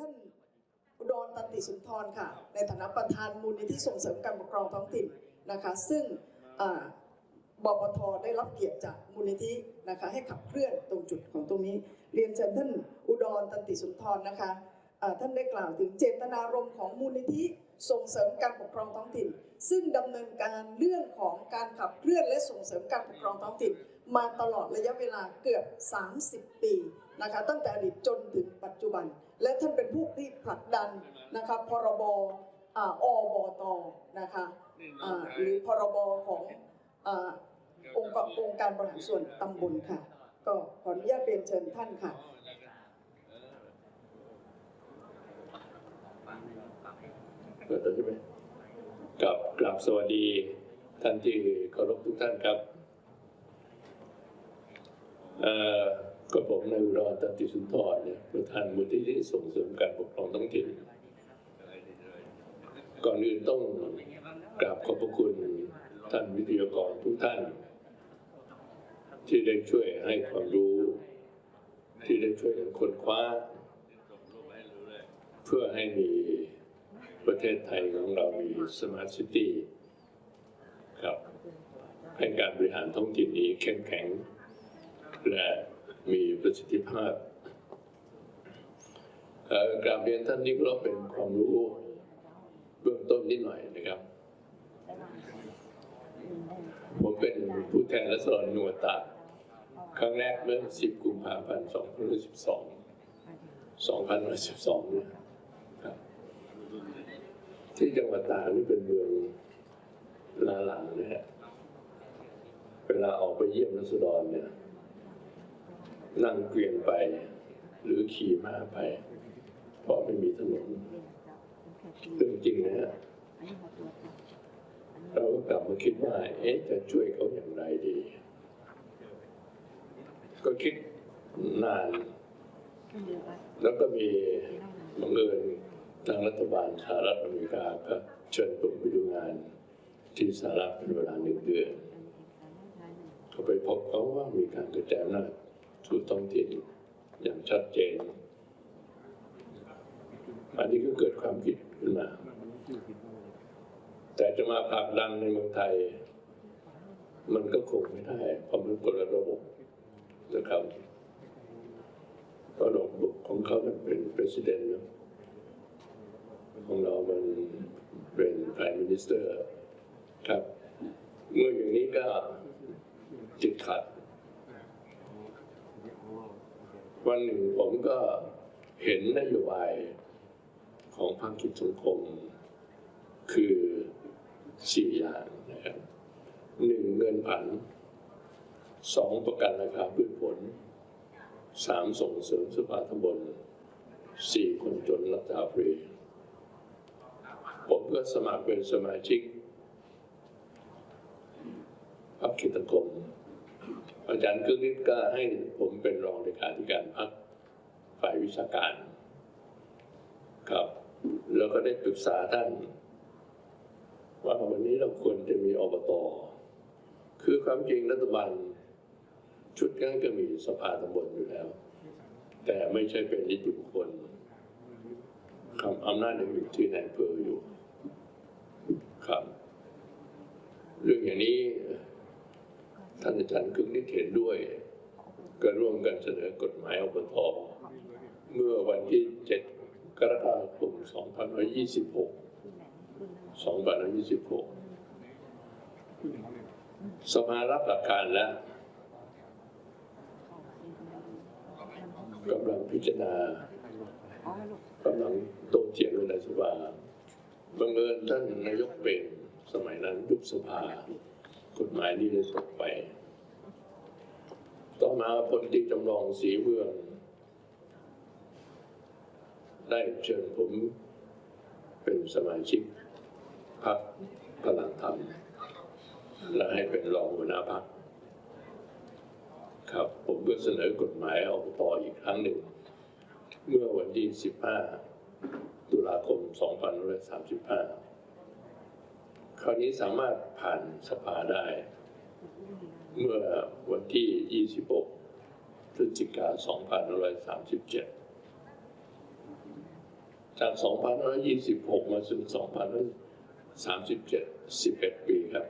ท่านอุดรตันติสุนทรค่ะ ในฐานะประธานมูลนิธิส่งเสริมการปกครองท้องถิ่นนะคะ ซึ่งบปทได้รับเกียรติจากมูลนิธินะคะ ให้ขับเคลื่อนตรงจุดของตรงนี้ เรียนเชิญท่านอุดรตันติสุนทรนะคะท่านได้กล่าวถึงเจตนารมณ์ของมูลนิธิส่งเสริมการปกครองท้องถิ่น ซึ่งดำเนินการเรื่องของการขับเคลื่อนและส่งเสริมการปกครองท้องถิ่น มาตลอดระยะเวลาเกือบ 30 ปีนะคะตั้งแต่อดีตจนถึงปัจจุบัน และท่านเป็นผู้ที่ผลักดันนะคะพรบออบตนะคะหรือพรบขององค์กรองค์การบริหารส่วนตำบลค่ะ ก็ขออนุญาตเรียนเชิญท่านค่ะเปิดแล้วใช่ไหมกับกราบสวัสดีท่านที่เคารพทุกท่านครับเอ่อ ก็ผมนายอุดรตันติสุนทรเนี่ยประธานมูลที่ส่งเสริมการปกครองท้องถิ่น ก่อนอื่นต้องกราบขอบพระคุณท่านวิทยากรทุกท่าน ที่ได้ช่วยให้ความรู้ ที่ได้ช่วยกันค้นคว้า เพื่อให้มีประเทศไทยของเรามีสมาร์ทซิตี้ครับให้การบริหารท้องถิ่นนี้เข้มแข็งและ มีประสิทธิภาพเอ่อกราบเรียนท่านนี้ก็เป็นความรู้เบื้องต้นนิดหน่อยนะครับ ผมเป็นผู้แทนรัศดรหนวตา ครั้งแรกเมื่อ 10 กุมภาพันธ์2012 2012นี่ยครับ ที่จังหวัดตากนี่เป็นเมืองนาหลังนะฮะ เวลาออกไปเยี่ยมรัษฎรเนี่ย นั่งเกวียนไป หรือขี่ม้าไป เพราะไม่มีถนนเรื่องจริงนะฮะเราก็กลับมาคิดว่า เอ๊ะจะช่วยเขาอย่างไรดี ก็คิดนาน แล้วก็มีบังเอิญทางรัฐบาลสหรัฐอเมริกาก็เชิญผมไปดูงาน ที่สหรัฐเป็นเวลาหนึ่งเดือนเขาไปพบเขาว่ามีการกระจายอำนาจ สู่ท้องถิ่นอย่างชัดเจน อันนี้ก็เกิดความคิดขึ้นมา แต่จะมาผลักดันในเมืองไทย มันก็คงไม่ได้เพราะมันคนละระบบนะครับเพราะระบบของเขามันเป็น president เนะของเรามันเป็น prime minister ครับ เมื่ออย่างนี้ก็ติดขัด วันหนึ่งผมก็เห็นนโยบายของภาคกิจสังคม คือสี่อย่างนะครับหนึ่งเงินผันสองประกันราคาพืชผลสามส่งเสริมสภาตำบลสี่คนจนรัฐาฟรี ผมก็สมัครเป็นสมาชิกพรรคกิจสังคม อาจารย์ครึ่งนิดก็ให้ผมเป็นรองเลขาธิการพรรคฝ่ายวิชาการ ครับ แล้วก็ได้ปรึกษาท่าน ว่าวันนี้เราควรจะมีอบตคือความจริงรัฐบาลชุดนั้นก็มีสภาตำบลอยู่แล้ว แต่ไม่ใช่เป็นนิติบุคคลคำอำนาจยังอยู่ที่นายอำเภออยู่ ครับ เรื่องอย่างนี้ ท่านอาจารย์คึกนิดเห็นด้วย ก็ร่วมกันเสนอกฎหมายอบตเมื่อวันที่ 7 กรกฎาคม 2526 2526 สภารับหลักการแล้วกำลังพิจารณากำลังโต้เถียงกันในสภาบังเอิญท่านนายกเป็นสมัยนั้นยุบสภา กฎหมายนี้เลยตกไป ต่อมาพลตรีจำลองศรีเมือง ได้เชิญผมเป็นสมาชิกพรรคพลังธรรม และให้เป็นรองหัวหน้าพรรคครับ ผมก็เสนอกฎหมายเอาต่ออีกครั้งหนึ่ง เมื่อวันที่ 15 ตุลาคม 2535 คราวนี้สามารถผ่านสภาได้ เมื่อวันที่ 26 พฤศจิกา2537 จาก 2526 มาถึง2037 11 ปีครับ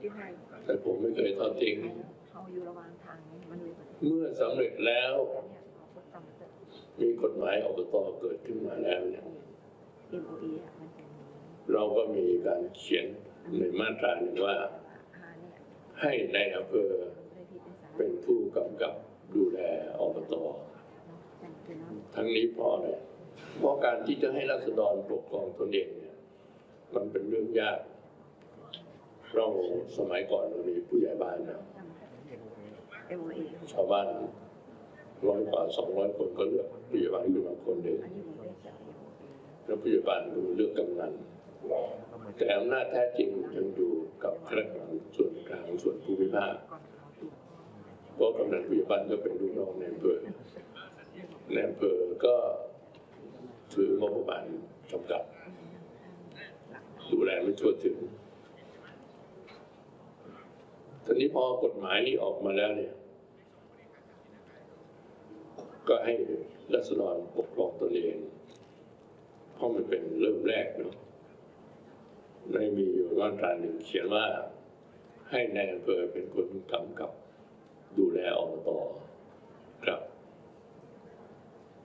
ที่ให้แต่ผมไม่เคยทอดทิ้งเขาอยู่ระหว่างทางนี้มันเลยแบบเมื่อสำเร็จแล้วเนี่ยเขาก็จำเสร็จมีกฎหมายอบตเกิดขึ้นมาแล้วเนี่ย เราก็มีการเขียนในมาตราหนึ่งว่าหาเนี่ยให้ในอำเภอได้ที่เป็นสาเป็นผู้กำกับดูแลอบตจังคือน้ำทั้งนี้เพราะอะไรเพราะการที่จะให้รัษฎรปกครองตนเองเนี่ย มันเป็นเรื่องยาก เราสมัยก่อนเรามีผู้ใหญ่บ้านนะจำ MOE ชาวบ้านร้อยกว่าสองร้อยคนก็เลือกผู้ใหญ่บ้านขึ้นมาคนหนึ่งอันนี้ผมได้จาก MOE แล้วผู้ใหญ่บ้านก็เลือกกำนัน แต่อำนาจแท้จริงยังอยู่กับข้าราชการส่วนกลางส่วนภูมิภาคก่อนเขาเพราะกำนันผู้ใหญ่บ้านก็เป็นลูกน้องในอำเภอในอำเภอก็ถืองบประมาณจำกัดดูแลไม่ทั่วถึงทีนี้พอกฎหมายนี้ออกมาแล้วเนี่ย ก็ให้รัษฎรปกครองตนเองเพราะมันเป็นเริ่มแรกเนาะ ในมีอยู่มาตราหนึ่งเขียนว่า ให้ในายอำเภอเป็นคนกำกับดูแลอบตครับ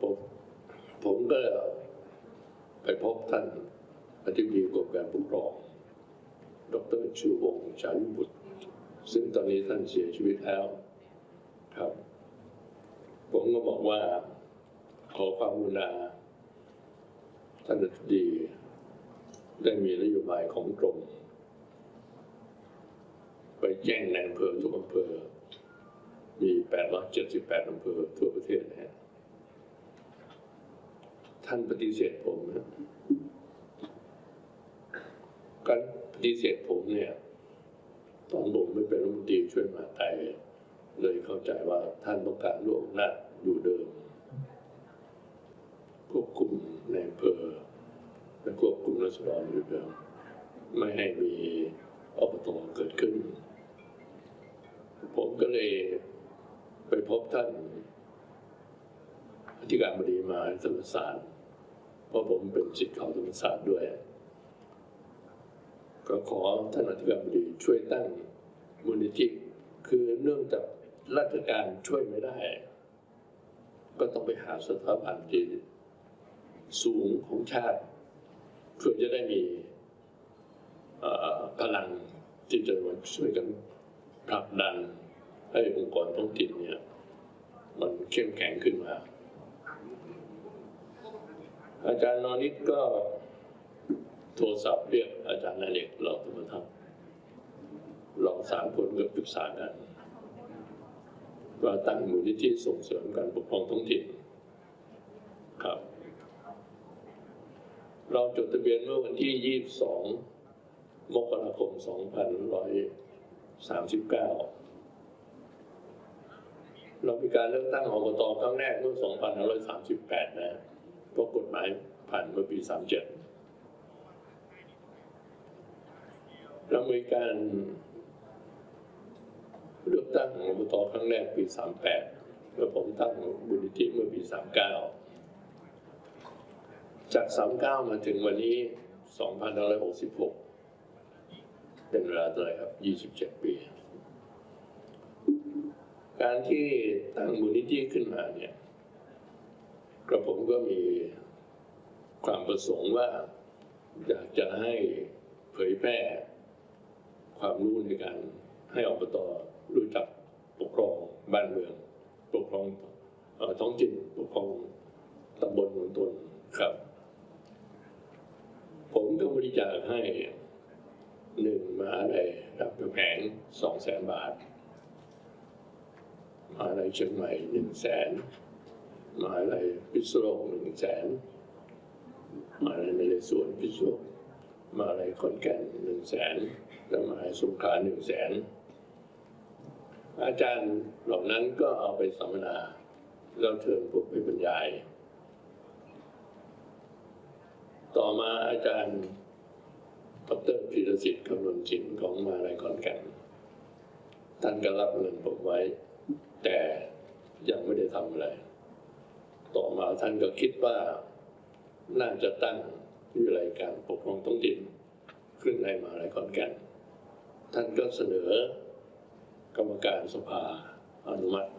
ผมผมก็ไปพบท่านอธิบดีกรมการปกครอง ดรชูวงศ์ชาลุบุตร ซึ่งตอนนี้ท่านเสียชีวิตแล้วครับ ผมก็บอกว่าขอความกรุณาท่านอธิบดี ได้มีนโยบายของกรม ไปแจ้งในอำเภอทุกอำเภอ มี 878อำเภอทั่วประเทศนะฮะท่านปฏิเสธผมนะการปฏิเสธผมเนี่ย ตอนผมไม่เป็นรัฐมนตรีช่วยมหาไทยเลยเข้าใจว่าท่านต้องการรวบอำนาอยู่เดิมควบคุมในอำเภอ และควบคุมรัศดรอยู่เดิมไม่ให้มีอบตเกิดขึ้น ผมก็เลยไปพบท่านอธิการบดีมาธรรมศาสตร์เพราะผมเป็นศิษย์เขาธรรมศาสตร์ด้วย ก็ขอท่านอธิการบดีช่วยตั้งมูลนิธิคือเนื่องจากราชการช่วยไม่ได้ ก็ต้องไปหาสถาบันที่สูงของชาติ เพื่อจะได้มีพลังที่จะมาช่วยกันผลักดันให้องค์กรท้องถิ่นเนี่ย มันเข้มแข็งขึ้นมา อาจารย์นอนิดก็โทรศัพท์เรียกอาจารย์นาเล็กเราธรรมทัศน์เราสามคนก็ปรึกษากันว่าตั้งมูลนิธิส่งเสริมการปกครองท้องถิ่นครับ เราจดทะเบียนเมื่อวันที่ 22 มกราคม 2539 เรามีการเลือกตั้งอบตครั้งแรกเมื่อ 2538 นะเพราะกฎหมายผ่านเมื่อปี 37 เรามีการเลือกตั้งอบตครั้งแรกปี 38แล้วผมตั้งบุญนิธิเมื่อปี 39 จาก 39 มาถึงวันนี้ 2566 เป็นเวลาเท่าไหร่ครับ 27 ปี การที่ตั้งมูลนิธิขึ้นมาเนี่ยกระผมก็มีความประสงค์ว่า อยากจะให้เผยแพร่ความรู้ในการให้อบตรู้จักปกครองบ้านเมือง ปกครองท้องถิ่นปกครองตำบลเมืองตนครับ ผมก็บริ จาคให้หนึ่งมาอะไรรับกระแผงสองแสนบาทมหาลัยเชียงใหม่หนึ่งแสนมหาลัยพิษณุโลกหนึ่งแสนมหาลัยนเรศวรพิษณุโลกมหาลัยขอนแก่นหนึ่งแสนและมาสงขลาหนึ่งแสนอาจารย์เหล่านั้นก็เอาไปสัมมนาแล้วเชิญผมไปบรรยาย ต่อมาอาจารย์ ดรพีรศิษฐ์คำนวณสินของมาลัยขอนแก่นท่านก็รับเงินผมไว้ แต่ยังไม่ได้ทำอะไร ต่อมาท่านก็คิดว่าน่าจะตั้งวิทยาลัยการปกครองท้องถิ่นขึ้นในมาลัยขอนแก่นท่านก็เสนอกรรมการสภาอนุมัติ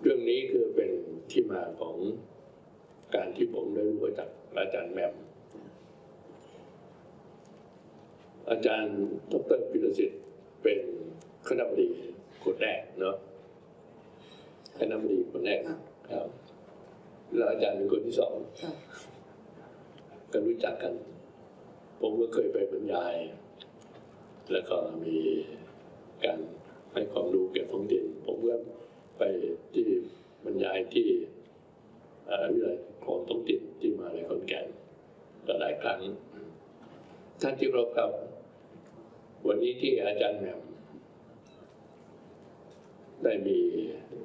เรื่องนี้คือเป็นที่มาของการที่ผมได้รู้จากอาจารย์แมม อาจารย์ดรพิรสิทธิ์เป็นคณะบดีคนแรกเนาะคณะบดีคนแรกครับแล้วอาจารย์เป็นคนที่สองค่ะก็รู้จักกัน ผมก็เคยไปบรรยาย แล้วก็มีการให้ความรู้เกี่ยวกับท้องถิ่นผมก็ไปที่บรรยายที่เอ่อวิทยาลัยของท้องถิ่นที่มหาลัยขอนแก่นก็หลายครั้ง ท่านที่เคารพครับ วันนี้ที่อาจารย์แหม่มได้มี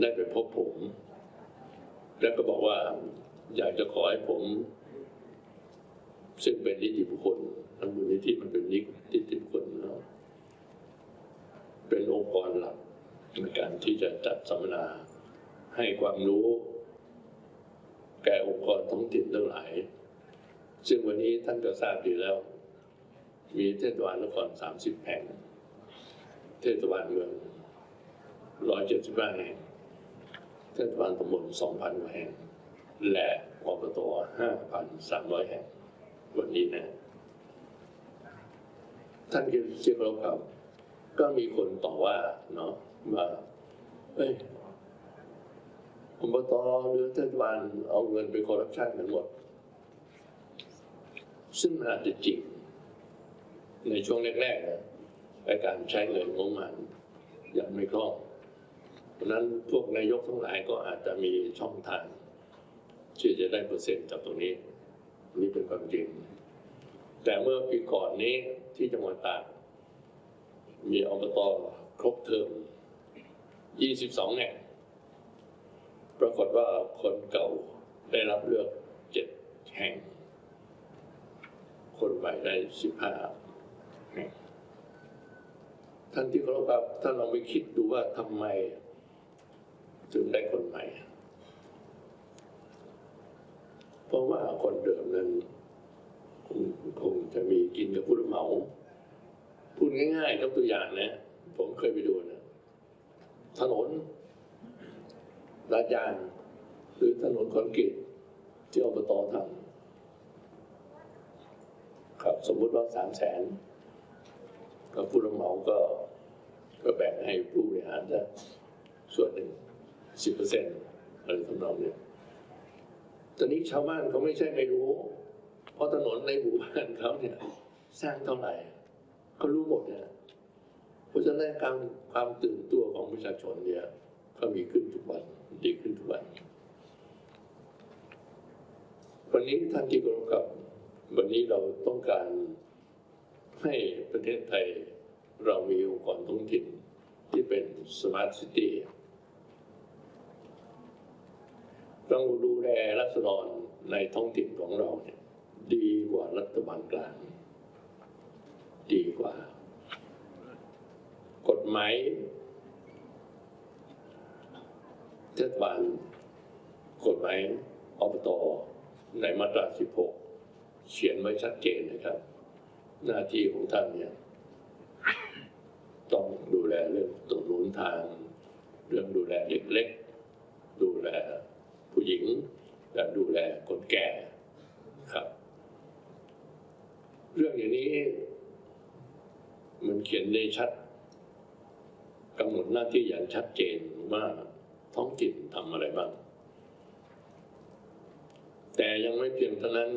ได้ไปพบผม แล้วก็บอกว่าอยากจะขอให้ผม ซึ่งเป็นนิติบุคคลทางมูลนิธิมันเป็นนิติบุคคลเนาะเป็นองค์กรหลักในการที่จะจัดสัมมนาให้ความรู้ แก่องค์กรท้องถิ่นทั้งหลาย ซึ่งวันนี้ท่านก็ทราบดีแล้ว มีเทศบาลนคร30แห่ง เทศบาลเมือง175แห่ง เทศบาลตำบล2,000กว่าแห่ง และอบต5,300แห่ง วันนี้นะ ท่านเชื่อเราครับ ก็มีคนต่อว่าเนาะว่าเอ้ยอบตหรือเทศบาลเอาเงินไปคอร์รัปชันกันหมด ซึ่งอาจจะจริง ในช่วงแรกๆนะในการใช้เงินงบประมาณยังไม่คล่องเพราะนั้นพวกนายกทั้งหลายก็อาจจะมีช่องทางที่จะได้เปอร์เซ็นต์จากตรงนี้นี่เป็นความจริง แต่เมื่อปีก่อนนี้ที่จังหวัดตากมีอบตครบเทอม 22 แห่ง ปรากฏว่าคนเก่าได้รับเลือก 7 แห่ง คนใหม่ได้ 15 แห่งท่านที่เคารพครับท่านลองไปคิดดูว่าทำไมถึงได้คนใหม่ เพราะว่าคนเดิมนั้นคงคงจะมีกินกับผู้รับเหมา พูดง่ายๆยกตัวอย่างนะ ผมเคยไปดูนะ ถนนลาดยาง หรือถนนคอนกรีตที่อบตทำครับ สมมุติว่าสามแสน ก็ผู้รับเหมาก็ก็แบ่งให้ผู้บริหารจะส่วนหนึ่งสิบเปอร์เซ็นต์อะไรทำนองเนี้ยตอนนี้ชาวบ้านเขาไม่ใช่ไม่รู้ เพราะถนนในหมู่บ้านเขาเนี่ย สร้างเท่าไหร่เขารู้หมดนะเพราะฉะนั้นการความตื่นตัวของประชาชนเนี่ยก็มีขึ้นทุกวันดีขึ้นทุกวัน วันนี้ท่านที่เคารพครับ วันนี้เราต้องการ ให้ประเทศไทยเรามีองค์กรท้องถิ่นที่เป็นสมาร์ทซิตี้เราดูแลรัษฎรในท้องถิ่นของเราเนี่ยดีกว่ารัฐบาลกลาง ดีกว่า กฎหมายเทศบาลกฎหมายอบตในมาตรา 16 เขียนไว้ชัดเจนนะครับ หน้าที่ของท่านเนี่ยต้องดูแลเรื่องตรงนุนทาง เรื่องดูแลเด็กเล็ก ดูแลผู้หญิง และดูแลคนแก่ครับ เรื่องอย่างนี้ มันเขียนได้ชัดกำหนดหน้าที่อย่างชัดเจนว่าท้องถิ่นทำอะไรบ้าง แต่ยังไม่เพียงเท่านั้น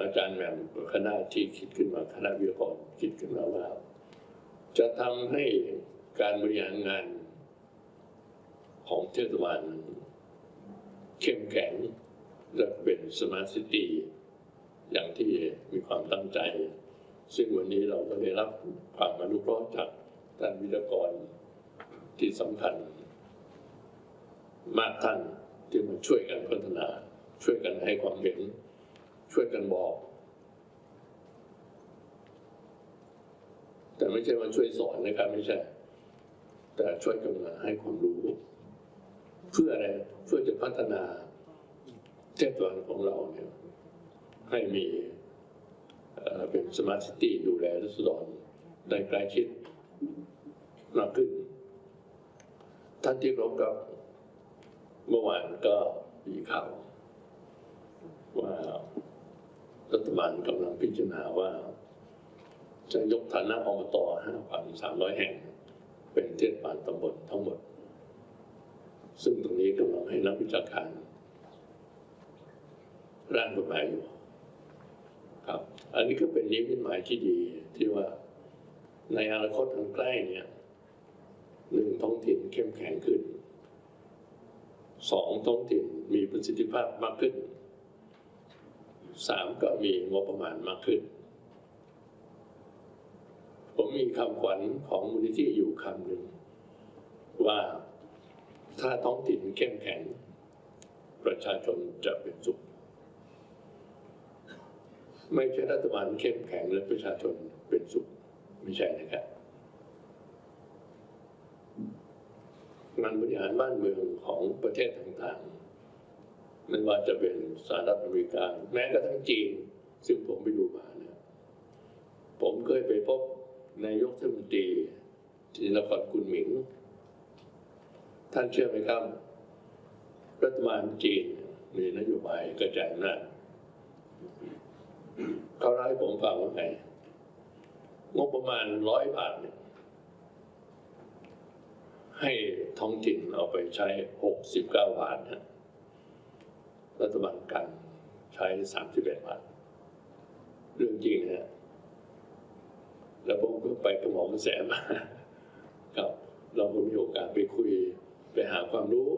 อาจารย์แหม่มคณะที่คิดขึ้นมาคณะวิทยากรคิดขึ้นมาว่า จะทำให้การบริหารงานของเทศบาลเข้มแข็งและเป็นสมาร์ทซิตี้อย่างที่มีความตั้งใจ ซึ่งวันนี้เราก็ได้รับความอนุเคราะห์จากท่านวิทยากรที่สำคัญ มากท่านที่มาช่วยกันพัฒนา ช่วยกันให้ความเห็น ช่วยกันบอก แต่ไม่ใช่มาช่วยสอนนะครับ ไม่ใช่ แต่ช่วยกันมาให้ความรู้ เพื่ออะไรเพื่อจะพัฒนาเทศบาลของเราเนี่ยให้มีเป็นสมาร์ทซิตี้ดูแลรัษฎรได้ใกล้ชิดมากขึ้น ท่านที่รบกับเมื่อวานก็มีข่าวว่า รัฐบาลกำลังพิจารณาว่า จะยกฐานะอบต5,300 แห่ง เป็นเทศบาลตำบลทั้งหมด ซึ่งตรงนี้กำลังให้นักวิชาการร่างกฎหมายอยู่ครับ อันนี้ก็เป็นนิมิตหมายที่ดีที่ว่าในอนาคตอันใกล้เนี่ยหนึ่งท้องถิ่นเข้มแข็งขึ้นสองท้องถิ่นมีประสิทธิภาพมากขึ้น สามก็มีงบประมาณมากขึ้น ผมมีคำขวัญของมูลนิธิอยู่คำหนึ่ง ว่าถ้าท้องถิ่นเข้มแข็ง ประชาชนจะเป็นสุข ไม่ใช่รัฐบาลเข้มแข็งและประชาชนเป็นสุข ไม่ใช่นะครับงานบริหารบ้านเมืองของประเทศต่างๆ ไม่ว่าจะเป็นสหรัฐอเมริกา แม้กระทั่งจีน ซึ่งผมไปดูมานะผมเคยไปพบนายกเทศมนตรีที่นครกุนหมิง ท่านเชื่อไหมครับ รัฐบาลจีนมีนโยบายกระจายอำนาจเขาเล่าให้ผมฟังว่าไงงบประมาณร้อยบาทเนี่ยให้ท้องถิ่นเอาไปใช้หกสิบเก้าบาทนะ รัฐบาลกลางใช้สามสิบเอ็ดบาทเรื่องจริงนะฮะแล้วผมก็ไปกับหมอกระแสมาครับ เราก็มีโอกาสไปคุยไปหาความรู้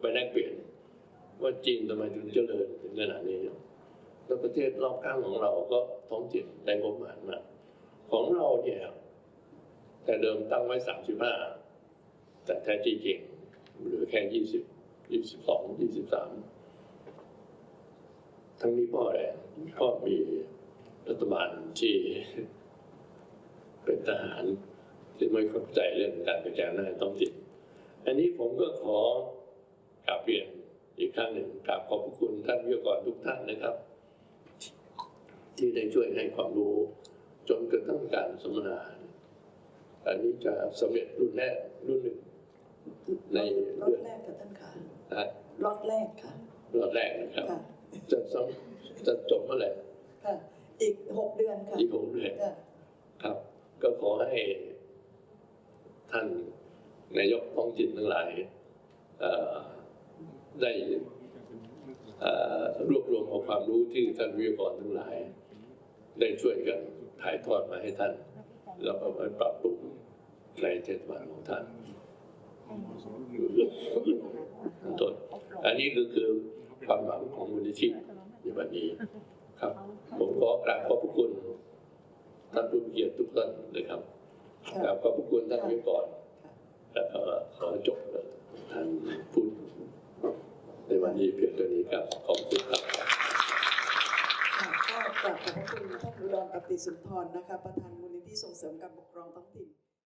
ไปแลกเปลี่ยน ว่าจีนทำไมถึงเจริญถึงขนาดนี้แล้วประเทศรอบข้างของเราก็ท้องถิ่นได้งบประมาณมาของเราเนี่ยแต่เดิมตั้งไว้สามสิบห้าแต่แท้จริงเหลือแค่ยี่สิบยี่สิบสองยี่สิบสาม ทั้งนี้เพราะอะไรเพราะมีรัฐบาลที่เป็นทหารที่ไม่เข้าใจเรื่องการกระจายอำนาจท้องถิ่นอันนี้ผมก็ขอกราบเรียนอีกครั้งหนึ่งกราบขอบพระคุณท่านวิทยากรทุกท่านนะครับ ที่ได้ช่วยให้ความรู้ จนกระทั่งการสัมมนาอันนี้จะสำเร็จรุ่นแรกรุ่นหนึ่งในรอเดืดอนแรกค่ะท่านค่ะนะรอดแรกค่ะรอบแรกนะครับค่ะ จะสำจะจบเมื่อไหร่ค่ะอีกหกเดือนค่ะ อีกหกเดือนค่ะ ครับ ก็ขอให้ท่านนายกท้องถิ่นทั้งหลายเอ่อได้เอ่อรวบรวมเอาความรู้ที่ท่านวิทยากรทั้งหลาย ได้ช่วยกันถ่ายทอดมาให้ท่าน แล้วก็มาปรับปรุงในเทศบาลของท่านต้นอันนี้ก็คือ ความหวังของมูลนิธิในวันนี้ครับ ผมขอกราบขอบพระคุณท่านผู้มีเกียรติทุกท่านนะครับกราบขอบพระคุณท่านวิทยากรแล้วก็ขอจบท่านพูดในวันนี้เพียงเท่านี้ครับขอบคุณครับค่ะก็กราบขอบพระคุณท่านอุดรปฏิสุนทรนะคะประธานมูลนิธิส่งเสริมการปกครองท้องถิ่น